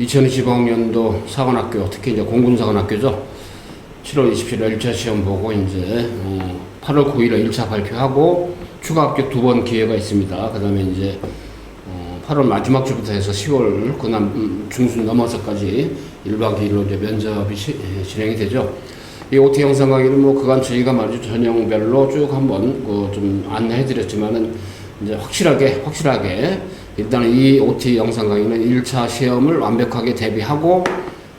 2025학년도 사관학교, 특히 이제 공군사관학교죠. 7월 27일 1차 시험 보고 이제 어, 8월 9일에 1차 발표하고 추가 합격 두 번 기회가 있습니다. 그 다음에 이제 어, 8월 마지막 주부터 해서 10월 그남 음, 중순 넘어서까지 1박 2일로 이제 면접이 시, 예, 진행이 되죠. 이 OT 영상 강의는 뭐 그간 저희가 말이죠 전형별로 쭉 한번 그 좀 안내해 드렸지만은 이제 확실하게 확실하게 일단은 이 OT 영상 강의는 1차 시험을 완벽하게 대비하고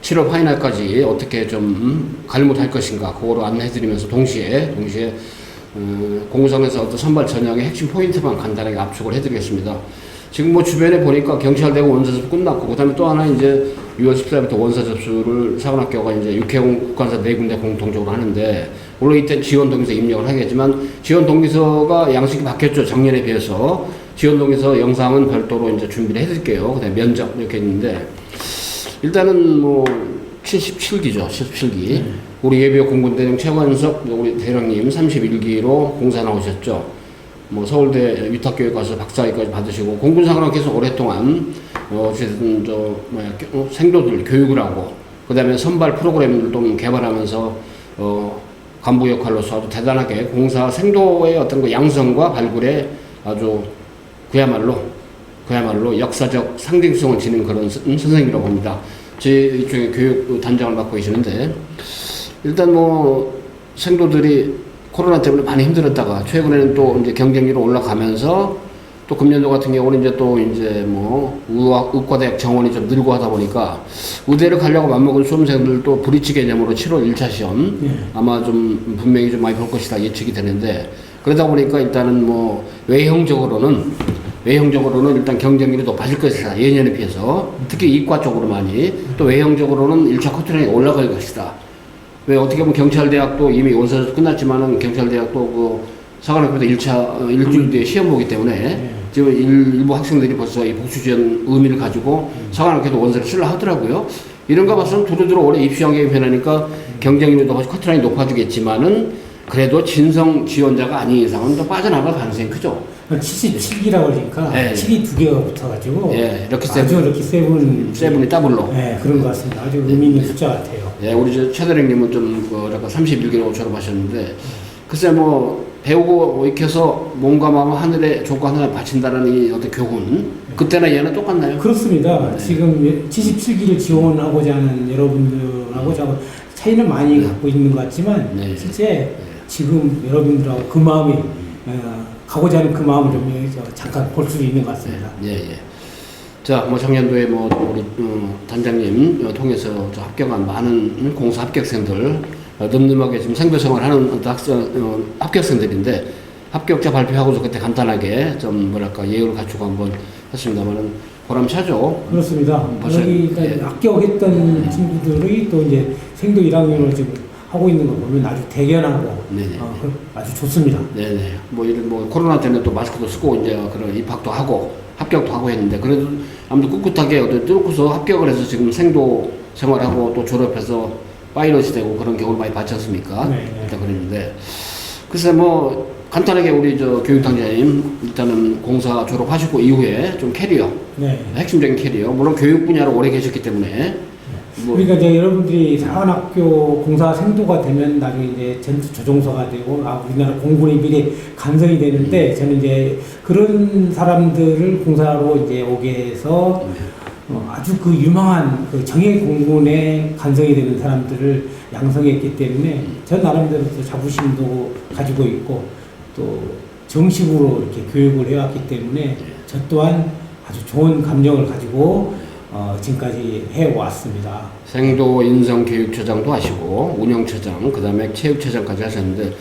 7월 파이널까지 어떻게 좀 음, 갈무할 것인가 그거로 안내해드리면서 동시에 동시에 어, 공성에서 어떤 선발 전형의 핵심 포인트만 간단하게 압축을 해드리겠습니다. 지금 뭐 주변에 보니까 경찰대고 원서 접수 끝났고 그다음에 또 하나 이제 6월 14일부터 원서 접수를 사관학교가 이제 육해공 국관사 네 군데 공통적으로 하는데 물론 이때 지원 동의서 입력을 하겠지만 지원 동의서가 양식이 바뀌었죠 작년에 비해서 지원 동의서 영상은 별도로 이제 준비를 해드릴게요. 그다음에 면접 이렇게 있는데 일단은 뭐 77기죠 77기 우리 예비역 공군대령 최관석 우리 대령님 31기로 공사 나오셨죠. 뭐 서울대 위탁교육 가서 박사학위까지 받으시고 공군사관학교 계속 오랫동안 어, 어쨌든 저 뭐야 교- 어, 생도들 교육을 하고 그다음에 선발 프로그램을 좀 개발하면서 어 간부 역할로서 아주 대단하게 공사 생도의 어떤 그 양성과 발굴에 아주 그야말로 그야말로 역사적 상징성을 지닌 그런 선- 선생님이라고 봅니다. 제 이쪽에 교육 단장을 맡고 계시는데 일단 뭐 생도들이 코로나 때문에 많이 힘들었다가 최근에는 또 이제 경쟁률이 올라가면서 또 금년도 같은 경우는 이제 또 이제 뭐 의학 의과대학 정원이 좀 늘고 하다 보니까 의대를 가려고 맘먹은 수험생들도 브리치 개념으로 7월 1차 시험 예. 아마 좀 분명히 좀 많이 볼 것이다 예측이 되는데 그러다 보니까 일단은 뭐 외형적으로는 외형적으로는 일단 경쟁률이 높아질 것이다 예년에 비해서 특히 이과 쪽으로 많이 또 외형적으로는 1차 커트라인이 올라갈 것이다 왜 어떻게 보면 경찰대학도 이미 원서에서 끝났지만은 경찰대학도 그 사관학교도 1차 어, 일주일 뒤에 시험 보기 때문에 네. 지금 일, 일부 학생들이 벌써 이 복수전 의미를 가지고 사관학교도 원서를 쓰려 하더라고요. 이런 거 봐서는 두루두루 올해 입시 환경이 변하니까 경쟁률도 훨씬 커트라인이 높아지겠지만은 그래도 진성 지원자가 아닌 이상은 또 빠져나갈 가능성이 크죠. 77기라고 그러니까 네. 7이 두 개가 붙어가지고 예, 이렇게 아주 세븐, 이렇게 세븐 세븐이 더블로. 네, 그런 것 같습니다. 아주 의미 있는 숫자 같아요. 예, 우리 저 최대령님은 좀, 그, 뭐랄까, 31기로 졸업하셨는데, 글쎄 뭐, 배우고 익혀서 몸과 마음 하늘에 조고 하늘에 바친다는 이 어떤 교훈, 그때나 얘는 똑같나요? 그렇습니다. 네. 지금 77기를 지원하고자 하는 여러분들하고 저 차이는 많이 갖고 있는 것 같지만 네. 실제 지금 여러분들하고 그 마음이 어, 가고자 하는 그 마음을 좀 여기서 잠깐 볼 수 있는 것 같습니다. 예, 예. 자, 뭐 작년도에 뭐 우리 어, 단장님 어, 통해서 저 합격한 많은 공사 합격생들 어, 늠름하게 지금 생교 생활하는 학생 어, 합격생들인데 합격자 발표하고서 그때 간단하게 좀 뭐랄까 예의를 갖추고 한번 했습니다만은 보람차죠. 그렇습니다. 벌써- 여기 예. 합격했던 친구들이 또 이제 생도 1학년을 지금 하고 있는 거 보면 아주 대견하고 네네. 어, 그- 아주 좋습니다. 네네. 뭐 이런 뭐 코로나 때문에 또 마스크도 쓰고 이제 그런 입학도 하고 합격도 하고 했는데 그래도 아무튼 꿋꿋하게 어디 뚫고서 합격을 해서 지금 생도 생활하고 또 졸업해서 파이럿이 되고 그런 경우를 많이 봤지 않습니까? 네, 네. 일단 그랬는데 글쎄 뭐 간단하게 우리 저 교육당자님 일단은 공사 졸업하시고 이후에 좀 캐리어 네. 핵심적인 캐리어 물론 교육 분야로 오래 계셨기 때문에 뭐 그러니까 이제 여러분들이 사관학교 공사 생도가 되면 나중에 이제 전투 조종사가 되고 아 우리나라 공군의 미래 간성이 되는데 저는 이제 그런 사람들을 공사로 이제 오게 해서 어, 아주 그 유망한 그 정예 공군의 간성이 되는 사람들을 양성했기 때문에 전 나름대로 또 자부심도 가지고 있고 또 정식으로 이렇게 교육을 해왔기 때문에 저 또한 아주 좋은 감정을 가지고 어, 지금까지 해왔습니다. 생도 인성 교육처장도 하시고 운영처장 그다음에 체육처장까지 하셨는데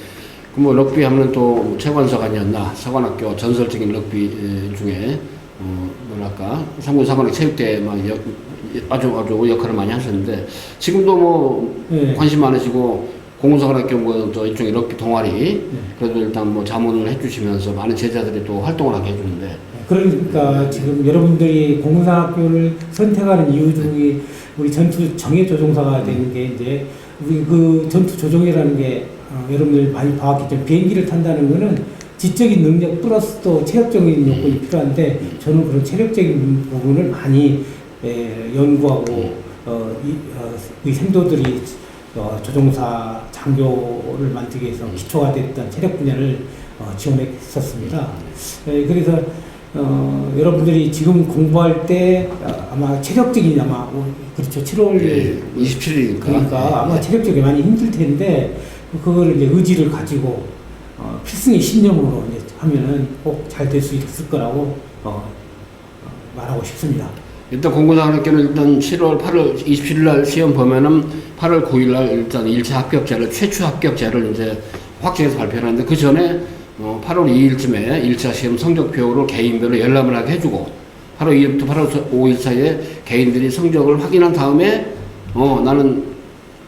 그뭐 럭비 하면 또 최관석 아니었나 사관학교 전설적인 럭비 에, 중에 어 뭐랄까 상군 사관학 체육대 막 역, 아주 아주 역할을 많이 하셨는데 지금도 뭐 네. 관심 많으시고 공군사관학교 뭐저 일종의 럭비 동아리 네. 그래도 일단 뭐 자문을 해주시면서 많은 제자들이 또 활동을 하게 해주는데 그러니까 지금 여러분들이 공군사학교를 선택하는 이유 중에 우리 전투 정예 조종사가 되는 게 이제 우리 그 전투 조종이라는 게 어, 여러분들 많이 봐왔겠지만 비행기를 탄다는 거는 지적인 능력 플러스 또 체력적인 요건이 필요한데 저는 그런 체력적인 부분을 많이 에, 연구하고 어, 이, 어, 이 생도들이 어, 조종사 장교를 만들기 위해서 기초가 됐던 체력 분야를 어, 지원했었습니다. 에, 그래서 어, 여러분들이 지금 공부할 때 어, 아마 체력적인 아마 어, 그렇죠 7월 예, 27일이니까. 그러니까 아마 체력적이 많이 힘들 텐데 그거를 이제 의지를 가지고 어, 필승의 신념으로 이제 하면은 꼭 잘 될 수 있을 거라고 어, 어, 말하고 싶습니다. 일단 공군사관학교는 일단 7월 8월 27일 날 시험 보면은 8월 9일 날 일단 1차 합격자를 최초 합격자를 이제 확정해서 발표하는데 그 전에 어 8월 2일쯤에 1차 시험 성적표를 개인별로 열람을 하게 해주고 8월 2일부터 8월 5일 사이에 개인들이 성적을 확인한 다음에 어 나는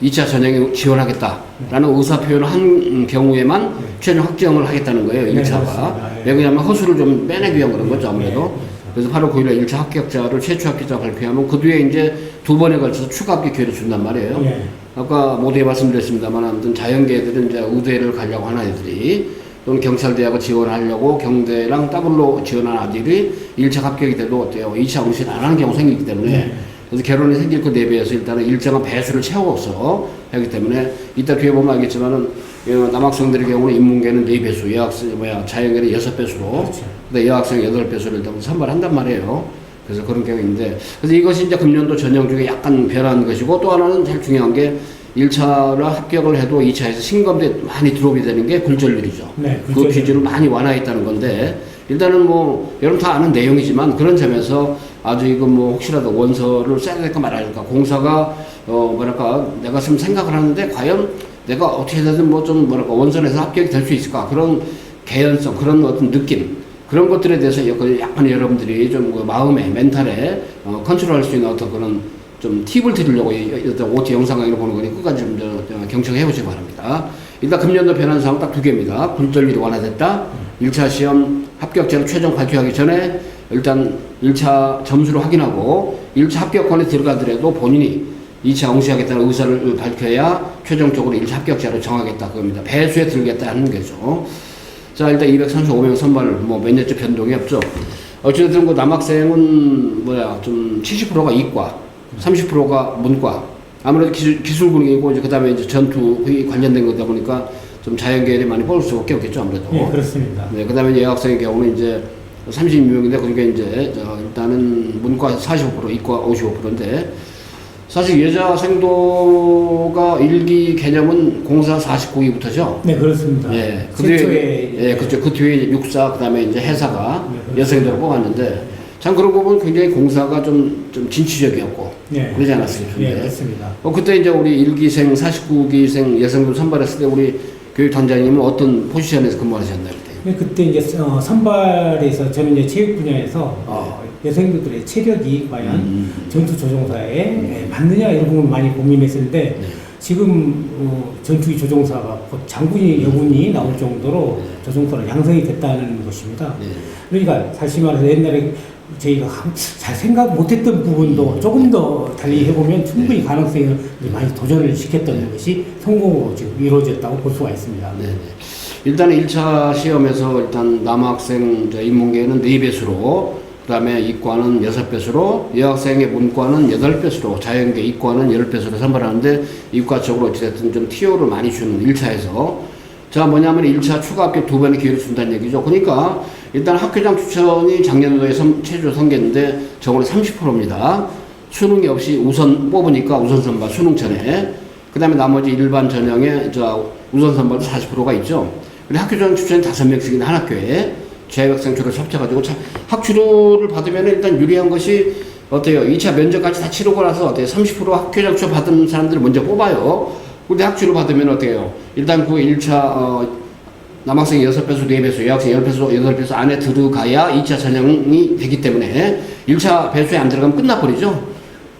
2차 전형에 지원하겠다라는 의사 표현을 한 경우에만 최종 확정을 하겠다는 거예요. 네, 1차가. 그렇습니다. 예. 왜냐하면 허수를 좀 빼내기 위한 그런 거죠 아무래도. 네, 그래서 8월 9일에 1차 합격자를 최초 합격자 발표하면 그 뒤에 이제 두 번에 걸쳐서 추가 합격 기회를 준단 말이에요. 예. 아까 모두에 말씀드렸습니다만 아무튼 자연계들은 이제 의대를 가려고 하는 애들이 또는 경찰대학을 지원하려고 경대랑 더블로 지원한 아들이 1차 합격이 돼도 어때요? 2차 응시를 안 하는 경우 생기기 때문에 네. 그래서 결혼이 생길 것 대비해서 일단은 일정한 배수를 채워서 하기 때문에 이따 뒤에 보면 알겠지만은 어, 남학생들의 경우는 인문계는 4배수, 여학생, 뭐야, 자연계는 6배수로 그렇죠. 근데 여학생 여덟 배수를 일단 선발한단 말이에요. 그래서 그런 경우인데, 그래서 이것이 이제 금년도 전형 중에 약간 변한 것이고, 또 하나는 제일 중요한 게, 1차를 합격을 해도 2차에서 신검대 많이 드롭이 되는 게 굴절률이죠. 네, 그 굴절률. 기준을 많이 완화했다는 건데, 일단은 뭐, 여러분 다 아는 내용이지만, 그런 점에서 아주 이거 뭐, 혹시라도 원서를 써야 될까 말아야 될까, 공사가, 어, 뭐랄까, 내가 지금 생각을 하는데, 과연 내가 어떻게든 뭐 좀, 뭐랄까, 원서에서 합격이 될 수 있을까, 그런 개연성, 그런 어떤 느낌, 그런 것들에 대해서 약간 약간 여러분들이 좀 그 마음에 멘탈에 어, 컨트롤할 수 있는 어떤 그런 좀 팁을 드리려고 어떤 OT 영상 강의를 보는 거니 끝까지 좀 경청해 보시기 바랍니다. 일단 금년도 변한 사항 딱 두 개입니다. 굴절률이 완화됐다. 1차 시험 합격자를 최종 발표하기 전에 일단 1차 점수를 확인하고 1차 합격권에 들어가더라도 본인이 2차 응시하겠다는 의사를 밝혀야 최종적으로 1차 합격자를 정하겠다 그겁니다. 배수에 들겠다 하는 거죠. 자 일단 235명 선발 뭐 몇 년째 변동이 없죠. 어쨌든 그 남학생은 뭐야 좀 70%가 이과, 30%가 문과. 아무래도 기술 기술 군이고 이제 그다음에 이제 전투에 관련된 거다 보니까 좀 자연계열이 많이 뽑을 수밖에 없겠죠 아무래도. 예, 그렇습니다. 네, 그다음에 이제 여학생의 경우는 이제 32명인데 그게 이제 저 일단은 문과 45% 이과 55%인데 사실 여자 생도가 일기 개념은 공사 49기부터죠. 네, 그렇습니다. 예, 그 뒤에 예, 그죠. 그 뒤에 이제 육사 그다음에 이제 해사가 네, 그렇죠. 여성들을 뽑았는데 참 그런 거 보면 굉장히 공사가 좀 좀 진취적이었고 예. 그러지 않았습니까? 예, 그렇습니다. 어, 그때 이제 우리 일기생 49기생 여성들 선발했을 때 우리 교육단장님은 어떤 포지션에서 근무하셨나요? 그때? 근데 그때 이제 어, 선발에서 저는 이제 체육 분야에서 어, 여성들의 체력이 과연 음. 전투 조종사에 에, 맞느냐 이런 부분 많이 고민했었는데 네. 지금 어, 전투기 조종사가 곧 장군이 여군이 나올 정도로 조종사로 양성이 됐다는 것입니다. 네. 그러니까 사실 말해서 옛날에 저희가 한- 잘 생각 못했던 부분도 조금 더 달리 해보면 충분히 가능성을 많이 도전을 시켰던 것이 성공으로 지금 이루어졌다고 볼 수가 있습니다. 네. 네. 일단 1차 시험에서 일단 남학생 저 인문계는 4배수로 그다음에 이과는 6배수로 여학생의 문과는 8배수로 자연계 이과는 10배수로 선발하는데 이과 쪽으로 어찌됐든 좀 티오를 많이 주는 1차에서 자 뭐냐면 1차 추가 합격 두 번의 기회를 준다는 얘기죠. 그러니까 일단 학교장 추천이 작년도에 선, 최초 선거했는데 저번에 30%입니다. 수능이 없이 우선 뽑으니까 우선 선발 수능 전에 그 다음에 나머지 일반 전형에 저 우선 선발도 40%가 있죠. 근데 학교장 추천이 다섯 명씩이나 한 학교에 재학생 줄을 합쳐가지고 참 학추료를 받으면 일단 유리한 것이 어때요? 2차 면접까지 다 치르고 나서 어때요? 30% 학교장 추천 받은 사람들을 먼저 뽑아요. 근데 학추를 받으면 어때요? 일단 그 1차 어, 남학생이 6배수, 4배수, 여학생이 10배수, 8배수 안에 들어가야 2차 전형이 되기 때문에 1차 배수에 안 들어가면 끝나버리죠.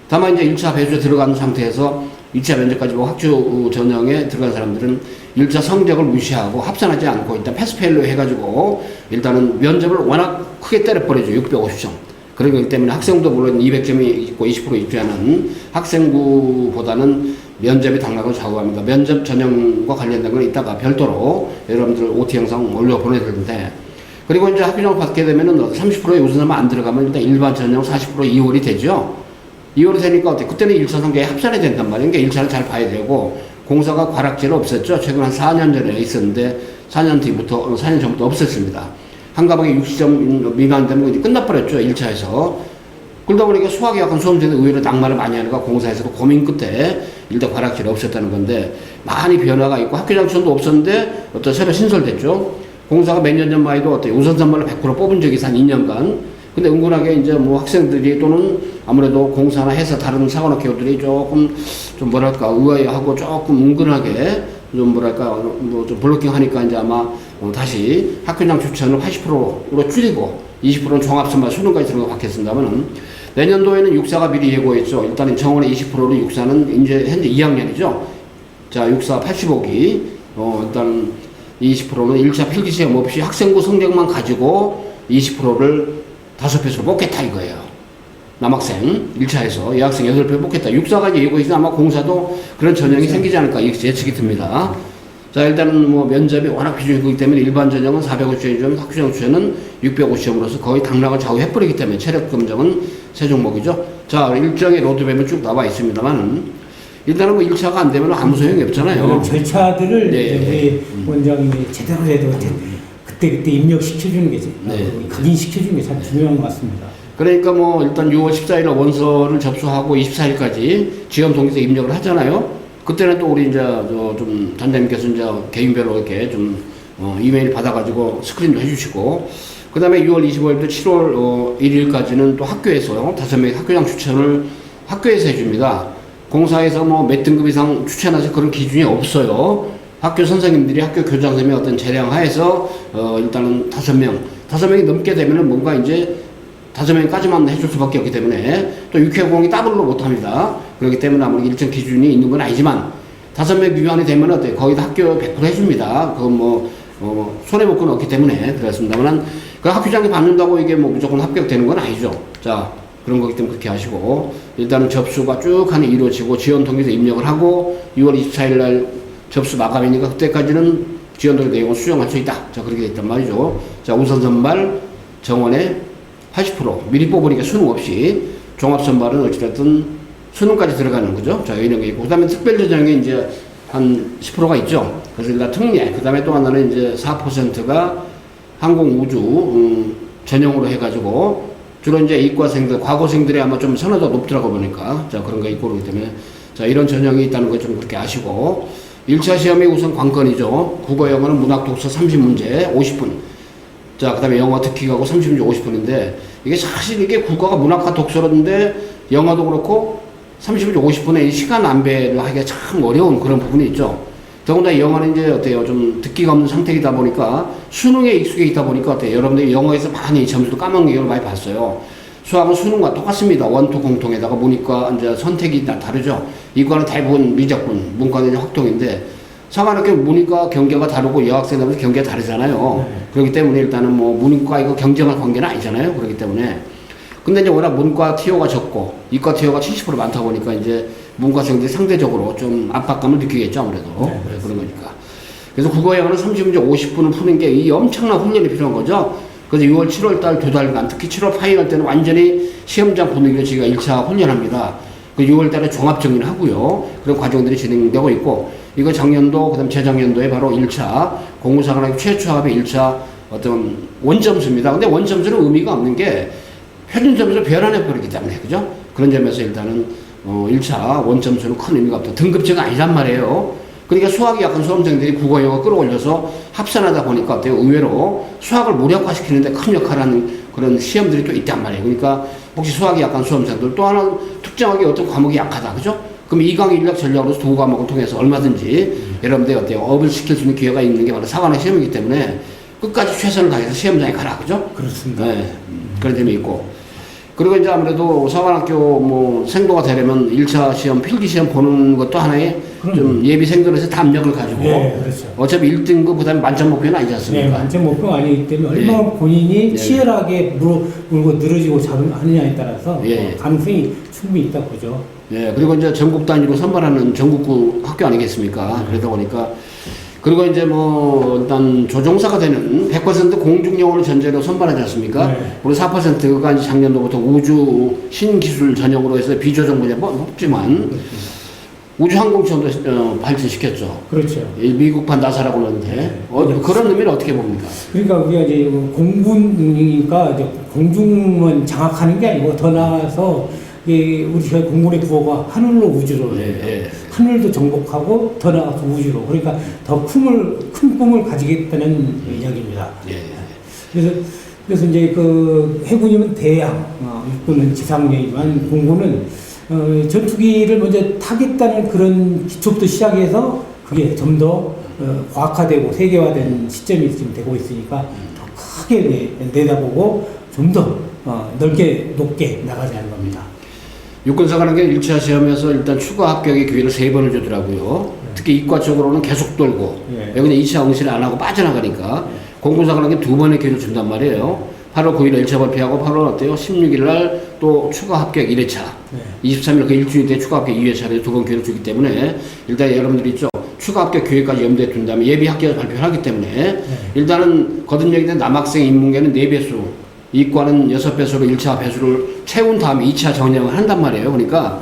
다만 이제 1차 배수에 들어간 상태에서 2차 면접까지 보고 학주 전형에 들어간 사람들은 1차 성적을 무시하고 합산하지 않고 일단 패스페일로 해가지고 일단은 면접을 워낙 크게 때려버리죠. 650점. 그런 거기 때문에 학생도 물론 200점이 있고 20% 입주하는 학생부보다는 면접이 당락을 좌우합니다. 면접 전형과 관련된 건 이따가 별도로 여러분들 OT 영상 올려 보내드릴 텐데 그리고 이제 학교장 받게 되면은 30%의 우선하면 안 들어가면 일단 일반 전형 40% 이월이 되죠. 2월이 되니까 어때? 그때는 1차 성적이 합산이 된단 말이에요. 그러니까 1차를 잘 봐야 되고 공사가 과락지는 없었죠. 최근 한 4년 전에 있었는데 4년 뒤부터 어, 4년 전부터 없었습니다. 한 가방에 60점 미만 되면 이제 끝나버렸죠. 1차에서. 그러다 보니까 수학이 약간 수험생들 의외로 낭만을 많이 하니까 공사에서도 고민 끝에 일단 과락질이 없었다는 건데 많이 변화가 있고 학교 장치도 없었는데 어떤 새로 신설됐죠. 공사가 몇 년 전만 해도 어때요? 우선 선발로 100% 뽑은 적이 한 2년간. 근데 은근하게 이제 뭐 학생들이 또는 아무래도 공사나 해서 다른 사관학 교들이 조금 좀 뭐랄까 의아해하고 조금 은근하게 좀 뭐랄까 뭐 좀 블로킹 하니까 이제 아마 어, 다시 학교장 추천을 80%로 줄이고 20%는 종합선발 수능까지 들어가 받겠습니다만은 내년도에는 육사가 미리 예고했죠. 일단은 정원의 20%로 육사는 이제 현재 2학년이죠. 자, 육사 85기 어 일단 20%는 1차 필기 시험 없이 학생부 성적만 가지고 20%를 다섯 배수로 뽑겠다 이거예요. 남학생 1차에서 여학생 8배 뽑겠다. 육사가 예고해서 아마 공사도 그런 전형이 생기지 않을까 예측이 듭니다. 자 일단은 뭐 면접이 워낙 비중이 크기 때문에 일반 전형은 450점이면 학교장 추천은 650점으로서 거의 당락을 좌우해버리기 때문에 체력 검정은 세 종목이죠. 자 일정의 로드맵은 쭉 나와 있습니다만은 일단은 뭐 1차가 안 되면 아무 소용이 없잖아요. 이런 절차들을 네, 이제 네. 우리 원장님이 제대로 제대로 제- 그때 그때 입력시켜주는 게 제- 네. 각인시켜주는 게 참 중요한 것 같습니다. 그러니까 뭐 일단 6월 14일 원서를 접수하고 24일까지 지원 동기서 입력을 하잖아요. 그때는 또 우리 이제 저좀 단장님께서 이제 개인별로 이렇게 좀 어, 이메일 받아가지고 스크린도 해주시고 그 다음에 6월 25일부터 7월 어, 1일까지는 또 학교에서 다섯 명의 학교장 추천을 학교에서 해줍니다. 공사에서 뭐 몇 등급 이상 추천하실 그런 기준이 없어요. 학교 선생님들이 학교 교장 선생님의 어떤 재량 하에서 어, 일단은 다섯 명, 다섯 명이 넘게 되면은 뭔가 이제 다섯 명까지만 해줄 수밖에 없기 때문에 또 육회공이 더블로 못합니다. 그렇기 때문에 아무리 일정 기준이 있는 건 아니지만 다섯 명 미만이 되면 어때 거의 다 학교 100% 해줍니다. 그건 뭐 어, 손해 볼 건 없기 때문에 그렇습니다만 그 학교장이 받는다고 이게 뭐 무조건 합격되는 건 아니죠. 자 그런 거기 때문에 그렇게 하시고 일단은 접수가 쭉 하니 이루어지고 지원 통해서 입력을 하고 6월 24일 날 접수 마감이니까 그때까지는 지원 동의 내용을 수정할 수 있다. 자 그렇게 됐단 말이죠. 자 우선 선발 정원에 80% 미리 뽑으니까 수능 없이 종합 선발은 어찌됐든 수능까지 들어가는 거죠. 자 이런 게 있고 그 다음에 특별 전형에 이제 한 10%가 있죠. 그래서 일단 특례 그 다음에 또 하나는 이제 4%가 항공 우주 음, 전형으로 해가지고 주로 이제 이과생들 과거생들이 아마 좀 선호도가 높더라고 보니까 자 그런 거 있고 그렇기 때문에 자 이런 전형이 있다는 거좀 그렇게 아시고 1차 시험이 우선 관건이죠. 국어 영어는 문학 독서 30문제 50분 자, 그 다음에 영어 듣기 가고 30분 50분인데, 이게 사실 이게 국어가 문학과 독서인데, 영어도 그렇고, 30분 50분에 시간 안배를 하기가 참 어려운 그런 부분이 있죠. 더군다나 영어는 이제 어때요? 좀 듣기가 없는 상태이다 보니까, 수능에 익숙해 있다 보니까 어때요? 여러분들이 영어에서 많이 점수도 까먹는 경우를 많이 봤어요. 수학은 수능과 똑같습니다. 원투 공통에다가 문이과 이제 선택이 다 다르죠. 이과는 대부분 미적분, 문과는 이제 확통인데, 사관학교 문이과 경계가 다르고 여학생들은 경계가 다르잖아요. 네. 그렇기 때문에 일단은 뭐 문과 이거 경쟁할 관계는 아니잖아요. 그렇기 때문에. 근데 이제 워낙 문과 티오가 적고 이과 티오가 70% 많다 보니까 이제 문과생들이 상대적으로 좀 압박감을 느끼겠죠. 아무래도. 네, 네, 그런 거니까. 그래서 국어 영어는 30문제 50분을 푸는 게 이 엄청난 훈련이 필요한 거죠. 그래서 6월, 7월 달 두 달간 특히 7월 파이널 때는 완전히 시험장 분위기를 저희가 1차 훈련합니다. 그 6월 달에 종합 정리를 하고요. 그런 과정들이 진행되고 있고 이거 작년도 그다음 재작년도에 바로 1차 공무사관학교 최초 합의 1차 어떤 원점수입니다. 근데 원점수는 의미가 없는 게 표준 점수를 변환해 버리기 때문에 그죠? 그런 점에서 일단은 어 1차 원점수는 큰 의미가 없다. 등급제가 아니란 말이에요. 그러니까 수학이 약간 수험생들이 국어 영어 끌어올려서 합산하다 보니까 어때요? 의외로 수학을 무력화시키는데 큰 역할을 하는 그런 시험들이 또 있단 말이에요. 그러니까 혹시 수학이 약한 수험생들 또 하나 특정하게 어떤 과목이 약하다. 그죠? 그럼 이강 인력 전략으로서 두 과목을 통해서 얼마든지 여러분들이 어때요? 업을 시킬 수 있는 기회가 있는 게 바로 사관학 시험이기 때문에 끝까지 최선을 다해서 시험장에 가라. 그죠? 그렇습니다. 네. 그런 점이 있고. 그리고 이제 아무래도 사관학교 뭐 생도가 되려면 1차 시험, 필기 시험 보는 것도 하나의 좀 그럼요. 예비생들에서 담력을 가지고 네, 그렇죠. 어차피 1등급 그다음에 만점 목표는 아니지 네, 않습니까? 만점 목표가 아니기 때문에 예. 얼마나 본인이 네. 치열하게 물어, 물고 늘어지고 하느냐에 따라서 예. 어, 가능성이 충분히 있다 보죠. 예, 그리고 이제 전국 단위로 선발하는 전국구 학교 아니겠습니까? 그러다 보니까 그리고 이제 뭐 일단 조종사가 되는 100% 공중영어를 전제로 선발하지 않습니까? 네. 우리 4%가 이제 작년도부터 우주 신기술 전형으로 해서 비조정 분야 뭐 높지만 우주 항공편도 어, 발전시켰죠. 그렇죠. 이 미국판 나사라고 그러는데 네. 어, 그런 의미를 어떻게 봅니까? 그러니까 우리가 이제 공군이니까 이제 공중만 장악하는 게 아니고 더 나아가서 이 우리 저희 공군의 구호가 하늘로 우주로 예, 예. 하늘도 정복하고 더 나아가서 우주로 그러니까 더 꿈을 큰 꿈을 가지겠다는 이야기입니다. 예. 그래서 그래서 이제 그 해군이면 대양, 어, 육군은 지상령이지만 공군은 어, 전투기를 먼저 타겠다는 그런 기초부터 시작해서 그게 좀더 어, 과학화되고 세계화된 시점이 지금 되고 있으니까 더 크게 내, 내다보고 좀더 어, 넓게 높게 나가자 하는 겁니다. 육군사관학교 1차 시험에서 일단 추가 합격의 기회를 세 번을 주더라고요. 특히 이과 쪽으로는 계속 돌고 예. 여기는 2차 응시를 안 하고 빠져나가니까 공군사관학교 두 번의 기회를 준단 말이에요. 8월 9일 1차 발표하고 8월 어때요? 16일 날 또 추가 합격 1회차. 네. 23일 그 일주일 뒤에 추가 합격 2회차를 두 번 기회를 주기 때문에 일단 여러분들이 있죠. 추가 합격 기회까지 염두에 둔 다음에 예비 합격 발표를 하기 때문에 네. 일단은 거듭 얘기된 남학생 인문계는 4배수, 이과는 6배수로 1차 배수를 채운 다음에 2차 전형을 한단 말이에요. 그러니까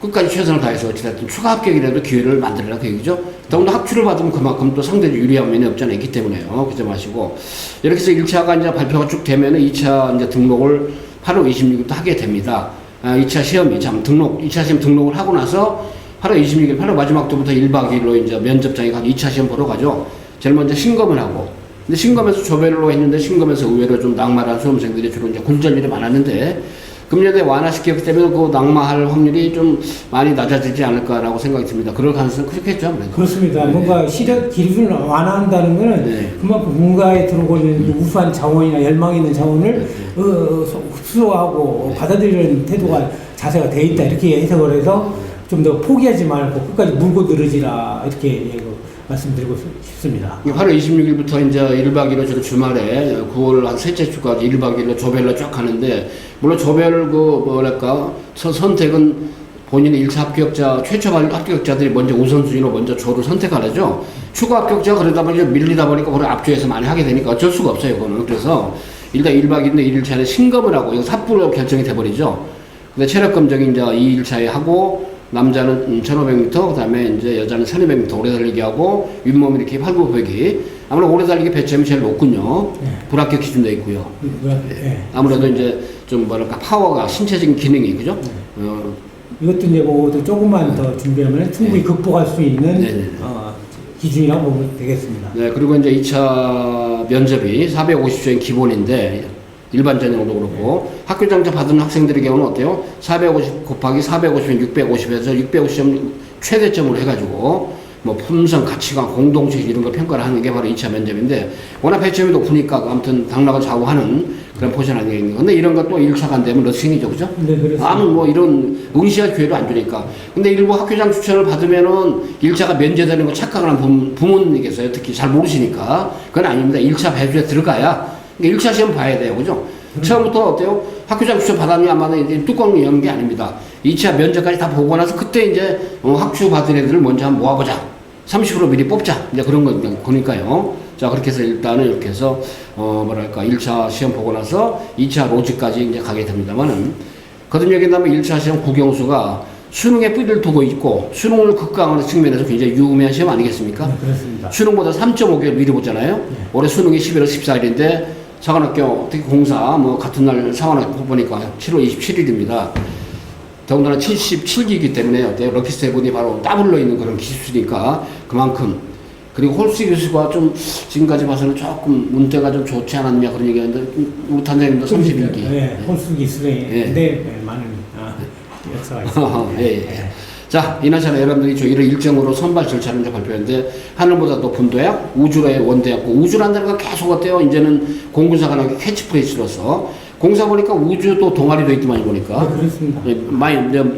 끝까지 최선을 다해서 어찌됐든 추가 합격이라도 기회를 만들어라 그 얘기죠. 더군다나 학추를 받으면 그만큼 또 상대적으로 유리한 면이 없지 않아 있기 때문에요. 그죠 마시고. 이렇게 해서 1차가 이제 발표가 쭉 되면은 2차 이제 등록을 8월 26일부터 하게 됩니다. 아, 2차 시험이 참 등록, 2차 시험 등록을 하고 나서 8월 26일, 8월 마지막 때부터 1박 2일로 이제 면접장에 가서 2차 시험 보러 가죠. 제일 먼저 신검을 하고. 근데 신검에서 조별로 했는데 신검에서 의외로 좀 낙마한 수험생들이 주로 이제 군절일이 많았는데 금년에 완화시켰기 때문에 그 낙마할 확률이 좀 많이 낮아지지 않을까라고 생각이 듭니다. 그럴 가능성이 크겠죠, 아무래도. 그렇습니다. 뭔가 시력 기술을 완화한다는 것은 네. 그만큼 뭔가에 들어오고 있는 그 우수한 자원이나 열망 있는 자원을 어, 어, 소- 흡수하고 받아들이는 태도가 자세가 돼 있다 이렇게 해석을 해서 좀 더 포기하지 말고 끝까지 물고 늘어지라 이렇게 말씀드리고 싶습니다. 8월 26일부터 이제 1박 2일 주로 주말에 9월 한 셋째 주까지 1박 2일로 조별로 쫙 하는데 물론 조별 그 뭐랄까 선- 선택은 본인의 1차 합격자 최초 발- 합격자들이 먼저 우선순위로 먼저 조를 선택하죠. 추가 합격자 그러다 보니까 밀리다 보니까 그걸 앞주에서 많이 하게 되니까 어쩔 수가 없어요. 그거는 그래서 일단 1박 2일인데 1일차는 신검을 하고 이거 삽부로 결정이 돼버리죠. 근데 체력 검정이 이제 2일차에 하고 남자는 1500m, 그 다음에 이제 여자는 1200m 오래 달리기 하고 윗몸 이렇게 팔굽혀펴기. 아무래도 오래 달리기 배점이 제일 높군요. 네. 불합격 기준돼 있고요. 예. 아무래도 이제 좀 뭐랄까 파워가 신체적인 기능이 그죠? 어, 이것도 이제 뭐 조금만 더 준비하면 충분히 네. 극복할 수 있는 네, 네. 어, 기준이라고 보면 되겠습니다. 네, 그리고 이제 2차 면접이 450조인 기본인데 일반 전형도 그렇고 학교 장자 받은 학생들의 경우는 어때요? 450 곱하기 450은 650에서 650점 최대점으로 해가지고 뭐 품성, 가치관, 공동체 이런 걸 평가를 하는 게 바로 2차 면접인데 워낙 배점이 높으니까 아무튼 당락을 좌우하는 그런 포션 아니겠는가. 근데 이런 것도 1차가 안 되면 러싱이죠, 그죠? 네, 그래서 아무 뭐 이런 응시할 기회도 안 주니까. 근데 일부 학교장 추천을 받으면은 1차가 면제되는 거 착각하는 부모- 부모님이 계세요. 특히 잘 모르시니까. 그건 아닙니다. 1차 배수에 들어가야. 그러니까 1차 시험 봐야 돼요. 그죠? 처음부터 어때요? 학교장 추천 받았니? 아마도 이제 뚜껑을 여는 게 아닙니다. 2차 면접까지 다 보고 나서 그때 이제 어, 학추 받은 애들을 먼저 한번 모아보자. 30% 미리 뽑자. 이제 그런 거, 거니까요. 자, 그렇게 해서 일단은 이렇게 해서, 어, 뭐랄까, 1차 시험 보고 나서 2차 로직까지 이제 가게 됩니다만은, 거듭 얘기한다면 1차 시험 국영수가 수능에 삐를 두고 있고, 수능을 극강하는 측면에서 굉장히 유의미한 시험 아니겠습니까? 네, 그렇습니다. 수능보다 3.5개월 미리 보잖아요. 올해 수능이 11월 14일인데, 사관학교, 특히 공사, 뭐, 같은 날 사관학교 보니까 7월 27일입니다. 더군다나 77기이기 때문에 어때요? 럭키 세븐이 바로 따블로 있는 그런 기수니까 그만큼 그리고 홀스 교수가 좀 지금까지 봐서는 조금 문대가 좀 좋지 않았냐 그런 얘기하는데 우리 단장님도 31기. 네, 홀수 기술인데 네, 많은 아, 역사가 있습니다. 예, 예. 자, 이나저나 여러분들이 저 이런 일정으로 선발 절차를 이제 발표했는데 하늘보다 높은 도약, 우주로의 원대였고 우주란다는 건 계속 어때요? 이제는 공군사관학교 캐치프레이스로서 공사 보니까 우주도 동아리도 있더만 보니까 네, 그렇습니다. 예, 많이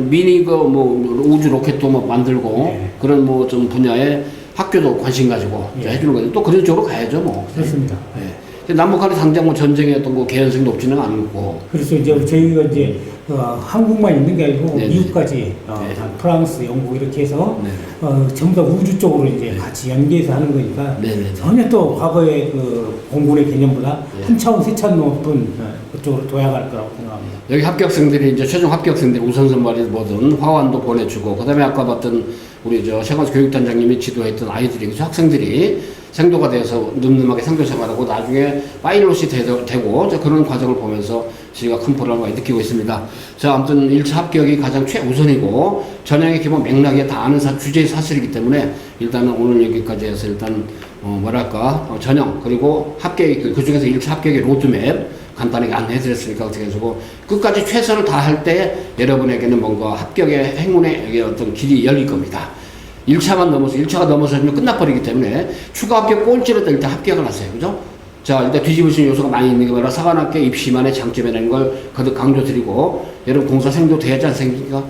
미니 그 뭐 우주 로켓도 뭐 만들고 네. 그런 뭐 좀 분야에 학교도 관심 가지고 예. 해주는 거죠. 또 그런 쪽으로 가야죠 뭐. 그렇습니다. 예. 근데 남북한이 당장 뭐 전쟁에 어떤 거 개연성이 높지는 않고 그래서 이제 저희가 이제 어, 한국만 있는 게 아니고 네, 네. 미국까지 어, 네. 다 프랑스, 영국 이렇게 해서 네. 어, 전부 다 우주 쪽으로 이제 같이 연계해서 하는 거니까 네네. 전혀 또 과거의 그 공군의 개념보다 네. 한 차원, 세 차원 높은 어, 그쪽으로 도약할 거라고 생각합니다. 여기 합격생들이 이제 최종 합격생들이 우선 선발이 뭐든 화환도 보내주고 그다음에 아까 봤던 우리 저 세관서 교육단장님이 지도했던 아이들이? 학생들이 생도가 돼서 늠름하게 생도 생활하고 나중에 되도- 되고 저 그런 과정을 보면서 저희가 큰 보람을 많이 느끼고 있습니다. 자 아무튼 1차 합격이 가장 최우선이고 전형의 기본 맥락에 다 아는 사, 주제의 사실이기 때문에 일단은 오늘 여기까지 해서 일단 어, 뭐랄까 어, 전형 그리고 합격이 그, 그 중에서 1차 합격의 로드맵 간단하게 안내해드렸으니까 어떻게 해주고 끝까지 최선을 다할 때 여러분에게는 뭔가 합격의 행운의 어떤 길이 열릴 겁니다. 1차만 넘어서 1차가 넘어서면 끝나버리기 때문에 추가 합격 꼴찌로 일단 합격을 하세요. 그죠? 자, 일단 뒤집으시는 요소가 많이 있는 게 바로 사관학교 입시만의 장점이라는 걸 거듭 강조드리고 여러분 공사생도 돼야지 않습니까?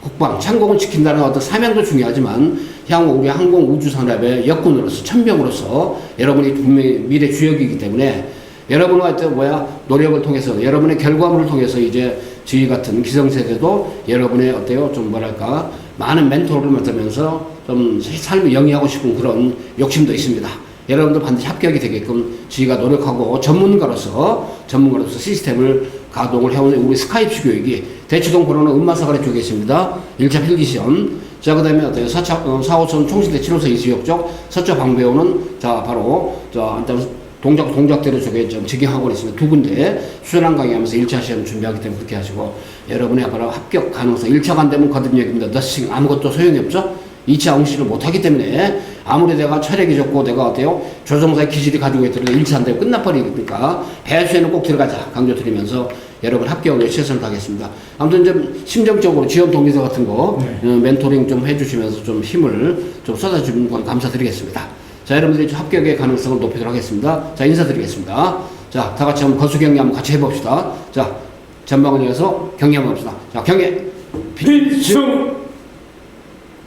국방, 창공을 지킨다는 어떤 사명도 중요하지만 향후 우리 항공 우주 산업의 역군으로서 천병으로서 여러분이 분명히 미래 주역이기 때문에 여러분과 하여튼 뭐야 노력을 통해서 여러분의 결과물을 통해서 이제 저희 같은 기성세대도 여러분의 어때요 좀 뭐랄까 많은 멘토를 맡으면서 좀 삶을 영위하고 싶은 그런 욕심도 있습니다. 여러분도 반드시 합격이 되게끔 저희가 노력하고 전문가로서 전문가로서 시스템을 가동을 해오는 우리 스카이프 교육이 대치동 번호는 음마사거리 쪽에 있습니다. 1차 필기 시험. 자, 그 다음에 어때요? 4차, 어, 4호선 총시대 7호선 이수역 쪽, 서쪽 방배호는 자, 바로, 자, 일단 동작, 동작대로 저게 좀 직행하고 있습니다. 두 군데 수련한 강의하면서 1차 시험 준비하기 때문에 그렇게 하시고, 여러분의 바로 합격 가능성, 1차가 안 되면 거듭력입니다. 너싱, 아무것도 소용이 없죠? 2차 응시를 못하기 때문에 아무리 내가 체력이 좋고 내가 어때요? 조종사의 기질이 가지고 있더라도 1차 안 되면 끝나버리니까 배수에는 꼭 들어가자 강조드리면서 여러분 합격을 위해 최선을 다하겠습니다. 아무튼 좀 심정적으로 지원 동기서 같은 거 네. 어, 멘토링 좀 해주시면서 좀 힘을 좀 쏟아주는 건 감사드리겠습니다. 자 여러분들이 좀 합격의 가능성을 높이도록 하겠습니다. 자 인사드리겠습니다. 자 다 같이 한번 거수 경례 한번 같이 해봅시다. 자 전방을 이어서 경례 한번 합시다. 자 경례 필승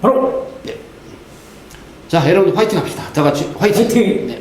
바로 자 여러분들 화이팅 합시다. 다 같이 화이팅. 화이팅! 네.